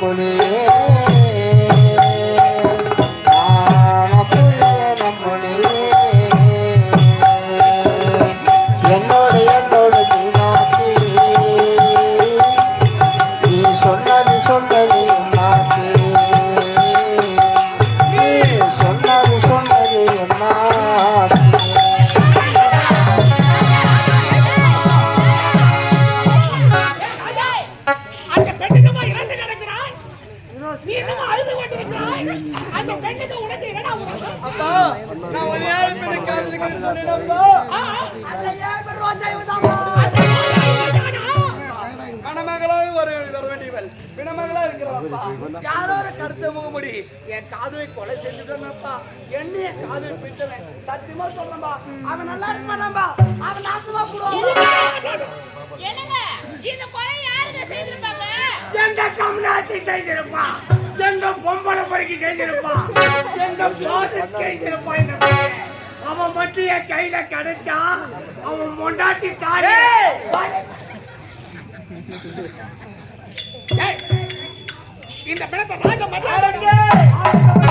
મુનિ அழுது கொண்டிருக்கிறாய். அந்த பெண்ணுக்கு உனக்கு என்னடா உறவு? அப்பா நான் ஒரு ஏழை பெண்ணை காதலிக்கிறேன்னு சொன்னேனப்பா அந்த ஏழை பெண் கணமகளாக வர வர வேண்டியவள் பிணமகளா இருக்கிறவப்பா யாரோ ஒரு கருத்தை முகமுடி என் காதுவை கொலை செஞ்சுட்டேனப்பா என்னைய காதுவை பிடிச்சவன் சத்தியமா சொல்றேன்பா. அவன் நல்லா இருப்பானாம்பா. அவன் நாசமா போடுவான். என்னங்க இந்த கொலை யாருங்க செய்திருப்பாங்க? எந்த கம்நாட்டி செய்திருப்பான்? எந்த பொம்பளை பொறுக்கி போது செய்திருப்பான் இந்த பையன். அவன் மட்டும் என் கையில கிடைச்சா அவன் மொண்டாட்டி தாயே. இந்த பிணத்தை ராஜ மச்சான்.